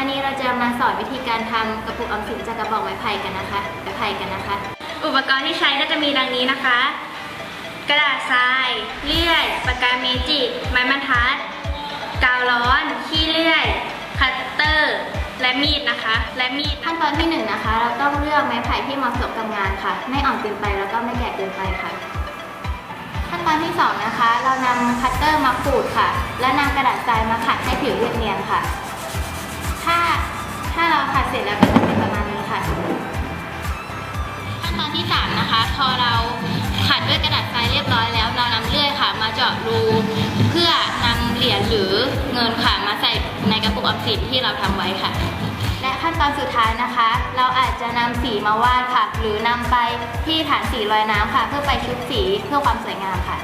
วันนี้เราจะมาสอนวิธีการทำกระปุกออมสินจากกระบอกไม้ไผ่กันนะคะไม้ไผ่กันนะคะ อุปกรณ์ที่ใช้ก็จะมีดังนี้นะคะ กระดาษทราย เลื่อยปากกาเมจิกไม้บรรทัด กาวร้อน ขี้เลื่อย คัตเตอร์ และมีดนะคะ และมีดขั้นตอนที่หนึ่งนะคะ เราต้องเลือกไม้ไผ่ที่เหมาะสมกับงานค่ะ ไม่อ่อนเกินไปแล้วก็ไม่แก่เกินไปค่ะขั้นตอนที่สองนะคะ เรานำคัตเตอร์มาขูดค่ะ และนำกระดาษทรายมาขัดให้ผิวเรียบเนียนค่ะ รียบร้อยแล้วเรานำเลื่อยค่ะ มาเจาะรูเพื่อนำเหรียญหรือเงินค่ะ มาใส่ในกระปุกออมสินที่เราทำไว้ค่ะ และขั้นตอนสุดท้ายนะคะ เราอาจจะนำสีมาวาดค่ะ หรือนำไปที่ฐานสีลอยน้ำค่ะ เพื่อไปชุบสีเพื่อความสวยงามค่ะ